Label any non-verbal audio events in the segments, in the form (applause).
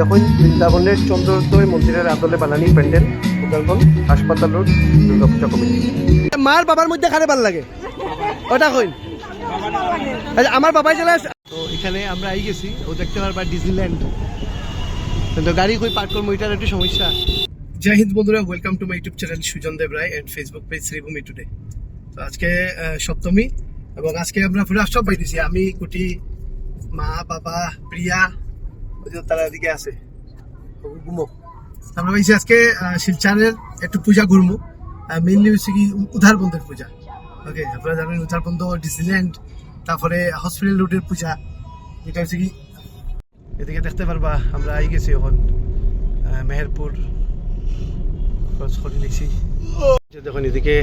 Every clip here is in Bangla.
যখন বৃন্দাবনের চন্দ্রোদয় মন্দিরের আদলে বানানি প্যান্ডেল উদালবন হাসপাতাল রোড দুর্গাপূজা কমিটি। মার বাবার মধ্যে খারে ভালো লাগে। ওটা কইন। আচ্ছা আমার বাবাই চলে আস তো এখানে আমরা আই গেছি ও দেখতে পারবা ডিজনিল্যান্ড কিন্তু গাড়ি কই পার্ক করব এটার একটু সমস্যা। জয় হিন্দ বন্ধুরা welcome to my YouTube channel Sujan Deb Roy and Facebook page Shribhumi today তো আজকে আহ, সপ্তমী এবং আজকে আমরা পুরো সব পাইতেছি। আমি কুটি মা বাবা প্রিয়া তারা এদিকে আছে। ঘুমো আমরা পাইছি আজকে শিলচরের একটু পূজা ঘুরমু। মেইনলি হচ্ছে কি উধারবন্ধের পূজা। ওকে আপনারা জানেন উধার বন্ধ ডিসনিল্যান্ড তারপরে হসপিটাল রোডের পূজা। এটা হচ্ছে কি এদিকে দেখতে পারবা, আমরা আই গেছি এখন মেহেরপুর খরচ করে দেখুন এদিকে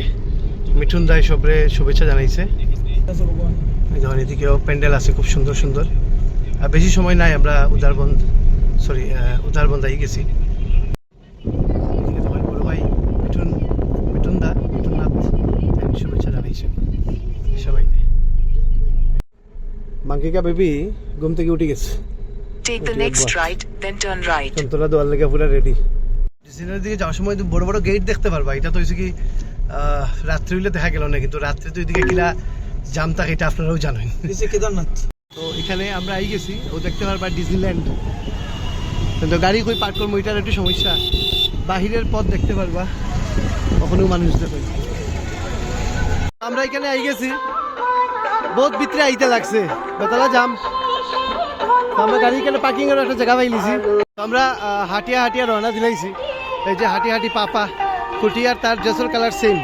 মিঠুন দায় সবরে শুভেচ্ছা জানাইছে। দেখুন এদিকেও প্যান্ডেল আছে, খুব সুন্দর সুন্দর। আর বেশি সময় নাই আমরা উদারবন্ধ সরি উদারবন্ধ আই গেছি। বড় ভাই মিঠুন মিঠুন দা মিঠুন শুভেচ্ছা জানাইছে সবাইকে। মাঙ্কিকা বেবি ঘুম থেকে উঠে গেছে। Okay, next boss. right, then turn right. সন্তলা দোয়ার লেগে পুরো রেডি ডিসিনের দিকে যাওয়ার সময় তো বড় বড় গেট দেখতে পারবা। এটা তো হয়েছে কি আহ, রাত্রি হইলে দেখা গেল না কিন্তু রাত্রে তো এদিকে কিলা জাম থাকে এটা আপনারাও জানেন। কেদারনাথ। এখানে আমরা আই গেছি, ও দেখতে পারবা ডিজনিল্যান্ড কিন্তু গাড়ি কই পার্ক করব, এটার একটু সমস্যা। বাহিরের পথ দেখতে পারবা ওখানেও মানুষ দেখে আমরা এখানে আই গেছি, বহুত ভিতরে আইতে লাগছে। বেতলা জাম। আমরা গাড়ি এখানে পার্কিং এর একটা জায়গা পাইলিছি আমরা হাটিয়া হাটিয়া রওনা দিলাইছি। এই যে হাঁটি হাটি পাপা খুঁটি আর তার ড্রেসের কালার সেম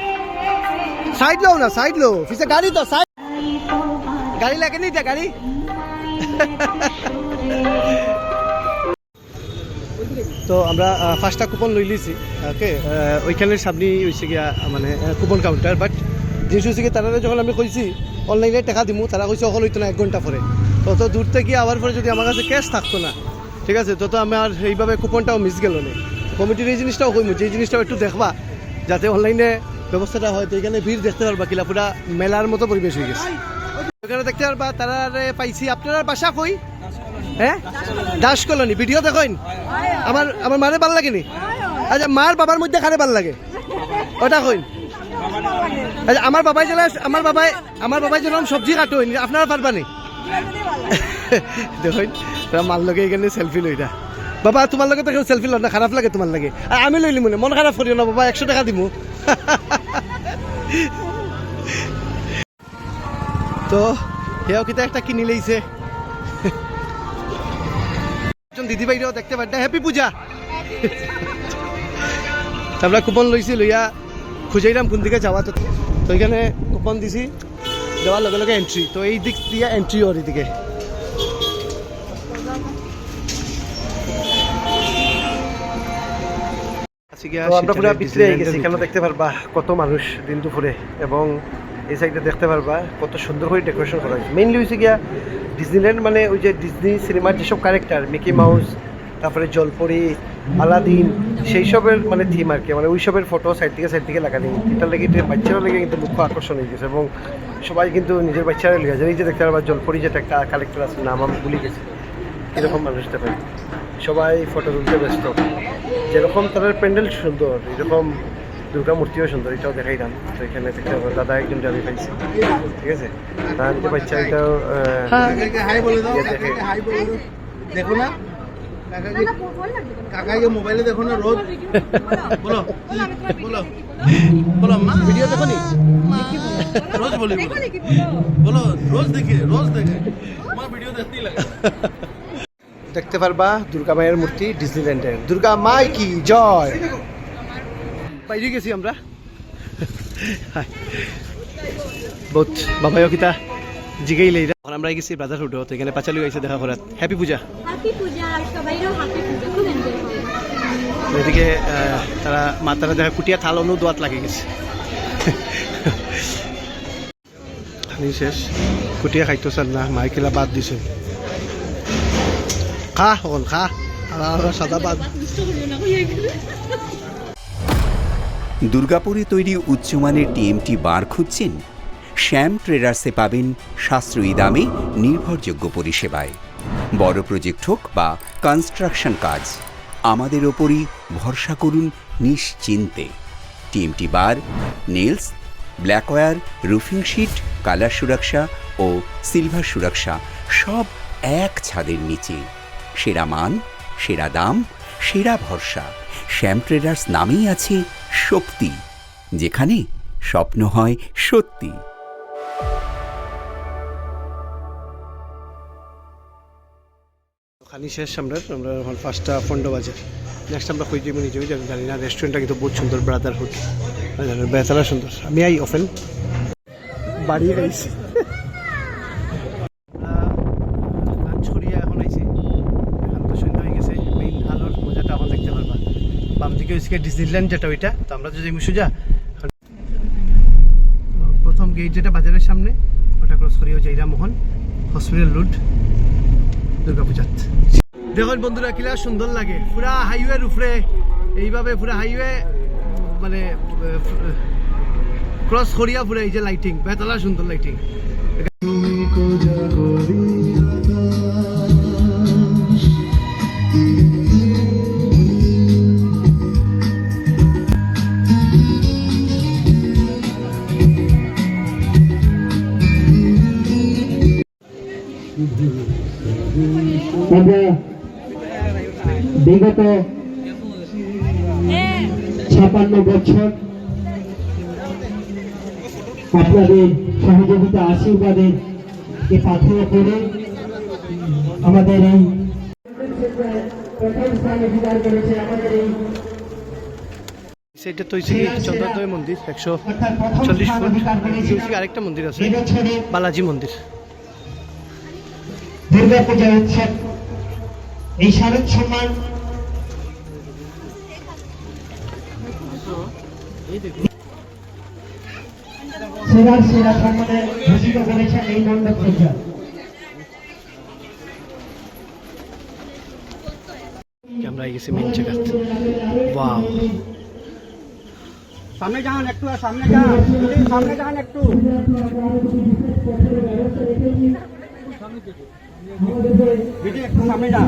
সাইড লো না সাইড লো পিছে গাড়ি তো সাইড গাড়ি লাগে নি এটা গাড়ি? তো আমরা ফার্স্টটা কুপন লই লিছি ওকে ওইখানের সামনে হয়েছে গিয়া মানে কুপন কাউন্টার বাট জিনিস হয়েছে কি, তারা যখন আমি কইছি অনলাইনে টাকা দিমু, তারা কইছে, অকল হইতো না, এক ঘণ্টা পরে। তত দূর থেকে আবার পরে যদি আমার কাছে ক্যাশ থাকতো না, ঠিক আছে? তত আমার এইভাবে কুপনটাও মিস গেল না। কমিটির এই জিনিসটাও কইমু, যে জিনিসটাও একটু দেখবা, যাতে অনলাইনে ব্যবস্থাটা হয়, তো এখানে ভিড় দেখতে পারবা কিলা পুরা মেলার মতো পরিবেশ হয়ে গেছে। ওখানে দেখতে পারবা, তারা পাইছি। আপনারা বাসা কই? হ্যাঁ দাস কলোনি। ভিডিও দেখেন? আমার আমার মারে ভালো লাগেনি? আচ্ছা মার বাবার মধ্যে খারে ভালো লাগে? ওটা কইন। আচ্ছা আমার বাবাই আস- আমার বাবাই আমার বাবাই যেরকম সবজি কাটোন আপনারা পারবানি দেখুন মার লগে এখানে সেলফি লইটা বাবা, তোমার লগে তো কেউ সেলফি লয় না, খারাপ লাগে তোমার লাগে। আমি লইলি মনে মন খারাপ করিও না, বাবা, একশো টাকা দিমু। তো সেও কিতা একটা কিনি লইছে একজন দিদি বাইরেও দেখতে পারেন হ্যাপি পূজা। আমরা কুপন লইছি লইয়া খুঁজাইলাম কোন দিকে যাওয়া তো তো এখানে কুপন দিছি দেওয়ার লগে লগে এন্ট্রি তো এই দিক দিয়ে এন্ট্রি ওর এদিকে আমরা পুরো ভিতরে গেছি এখানে দেখতে পারবা? কত মানুষ দিন দুপুরে এবং এই সাইডটা দেখতে পারবা কত সুন্দর করে ডেকোরেশন করা হয়েছে। মেইনলি হয়েছে গিয়া ডিজনিল্যান্ড মানে ওই যে ডিজনি সিনেমার যেসব ক্যারেক্টার মিকি মাউস তারপরে জলপরি আলাদিন সেই সবের মানে থিম আর কি। মানে ওই সবের ফটো সাইড থেকে সাইড থেকে লাগানি এটার লেগে এটা বাচ্চারা লেগে কিন্তু মুখ্য আকর্ষণ হয়ে গেছে এবং সবাই কিন্তু নিজের বাচ্চারা লেগে যায় এই যে দেখতে পারবা, জলপরি যেটা একটা কালেক্টর আছে, নাম আমি ভুলে গেছি। এরকম মানুষ দেখেন সবাই ফটো তুলতে ব্যস্ত। যেরকম তাদের প্যান্ডেল সুন্দর, এরকম দুর্গা মূর্তিও সুন্দর এটাও দেখাইলাম তো এখানে দেখতে পাবো দাদা একজন আমি পাইছি ঠিক আছে? তার যে বাচ্চা এটাও আহ, হাই বলে দাও ইয়ে দেখে। হাই বলে দাও। দেখো না? কাকাকে কাকাকে মোবাইলে দেখো না রোজ বলো। বলো বলো। মা। ভিডিও দেখো নি রোজ বলি বলো। বলো? রোজ দেখে রোজ দেখে। মা ভিডিও দেখতেই লাগে। দেখতে পারবা দুর্গা মায়ের মূর্তি ডিজনিল্যান্ডের। দুর্গা মাই কি জয়! বাইরে গেছি আমরা। বহুত বাবাইও কিতা জিগাই লই এখন আমরা গেছি ব্রাদার হুড তো এখানে পাঁচালি আইসে দেখা করাত হ্যাপি পূজা। এদিকে তারা মাতারা দেখা কুটিয়া থাল অনু দোয়াত লাগে গেছে। শেষ। কুটিয়া খাইতো চান না মাইকেলা বাদ দিছে। খা হল খা। সাদা বাদ। দুর্গাপুরে তৈরি উচ্চমানের টিএমটি বার খুঁজছেন, শ্যাম ট্রেডার্সে পাবেন সাশ্রয়ী দামে নির্ভরযোগ্য পরিষেবায়। বড় প্রজেক্ট হোক বা কনস্ট্রাকশন কাজ, আমাদের ওপরই ভরসা করুন নিশ্চিন্তে। TMT bar, nails black wire roofing sheet, colour সুরক্ষা ও সিলভার সুরক্ষা সব এক ছাদের নিচে। সেরা মান, সেরা দাম, সেরা ভরসা, শ্যাম ট্রেডার্স নামেই আছে শক্তি, যেখানে স্বপ্ন হয় সত্যি। খানি শেষ আমরা আমরা এখন ফার্স্টটা ফন্ড বাজার নেক্সট আমরা খুঁজে যাব নিজেও আমি জানি না রেস্টুরেন্টটা কিন্তু বহুত সুন্দর ব্রাদারহুড বেতারা সুন্দর। আমি আই অফেন বাড়ি আইছি লাঞ্চ করিয়া এখন আইছি এখন তো সন্ধ্যা হয়ে গেছে মেইন আলোর মজাটা এখন দেখতে পারবা বাম দিকে হচ্ছে যেটা ওইটা। তো আমরা যদি সোজা প্রথম গেট যেটা বাজারের সামনে, ওটা ক্রস করিও মোহন হসপিটাল দুর্গাপূজাত দেখুন বন্ধুরা কিলা সুন্দর লাগে। পুরা হাইওয়ের উপরে, এইভাবে পুরা হাইওয়ে মানে ক্রস করিয়া পুরা এই যে লাইটিং বেতলা সুন্দর লাইটিং ছাপান্ন বছর। আপনাদের সহযোগিতা আশীর্বাদে কে পাথর করে আমাদের এই প্রথম স্থানে অধিকার করেছে আমাদের এই সেটা তো চন্দ্রদয় মন্দির একশো চল্লিশ ফুট। আরেকটা মন্দির আছে এবছরের বালাজি মন্দির। দুর্গা পূজা উৎসব এই শারদ সম্মান সেরার সেরা সম্মানে ঘোষিত করেছেন এই মণ্ডপ পূজা আমরা গেছি মেন জায়গা ওয়াও সামনে যান একটু সামনে যান সামনে যান একটু দিদি একটু সামনে যান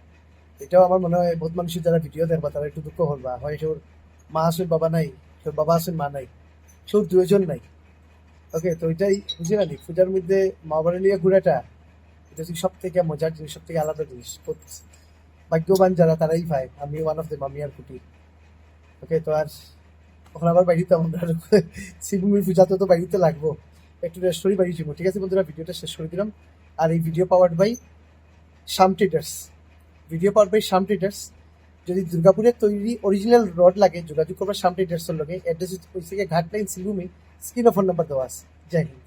এটাও আমার মনে হয় বহুত মানুষের যারা ভিডিও দেখবা, তারা একটু দুঃখ করবা। হয় তোর মা আসেন বাবা নাই তোর বাবা আসেন মা নাই কেউ দুজন নাই। ওকে তো এটাই বুঝি না পূজার মধ্যে মা বাবারে লিয়ে ঘুরাটা, এটা হচ্ছে সব থেকে মজার জিনিস সব থেকে আলাদা জিনিস ভাগ্যবান যারা, তারাই পায় আমি ওয়ান অফ দেম আমি আর কুটি। ওকে তো আর এখন আবার বাড়িতে আমরা (laughs) শিবভূমির পূজাতে তো বাড়িতে লাগবো। একটু রেস্ট করি বাড়ি ঠিক আছে বন্ধুরা? ভিডিওটা শেষ করে দিলাম। আর এই video powered by Sham traders video পারবে শাম ট্রেডার্স যদি দুর্গাপুরের তৈরি অরিজিনাল রড লাগে, যোগাযোগ করবে শাম ট্রেডার্সের লগে অ্যাড্রেস হচ্ছে Ghat line Shivbhumi screen phone number দেওয়া আছে। জয় হিন্দ।